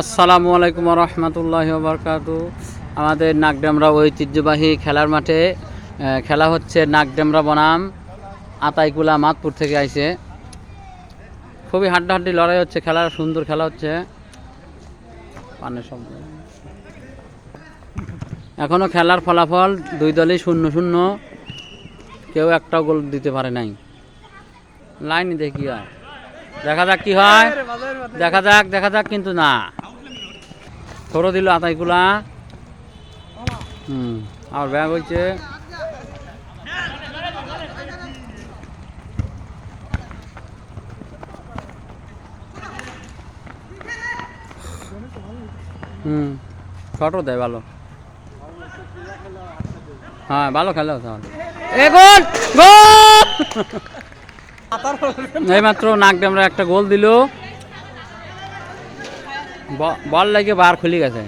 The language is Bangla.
আসসালামু আলাইকুম রহমতুল্লাহ বরকাতু আমাদের নাগডামরা ঐতিহ্যবাহী খেলার মাঠে খেলা হচ্ছে নাগডামরা বনাম আতাইকুলা মাতপুর থেকে আইছে। খুবই হাড্ডাহাড্ডি লড়াই হচ্ছে খেলা সুন্দর খেলা হচ্ছে। পানের শব্দ। এখনও খেলার ফলাফল দুই দলই শূন্য শূন্য কেউ একটাও গোল দিতে পারে নাই। লাইন দেখি হয় দেখা যাক কি হয়। দেখা যাক দেখা যাক কিন্তু না। থরো দিল আতাইগুলা হুম আর ব্যাগ হয়েছে হুম শটও দেয় ভালো। হ্যাঁ ভালো খেলো তাহলে। এ গোল গোল! এইমাত্র নাকডামরা একটা গোল দিল। বল লাগে বার খুলে গেছে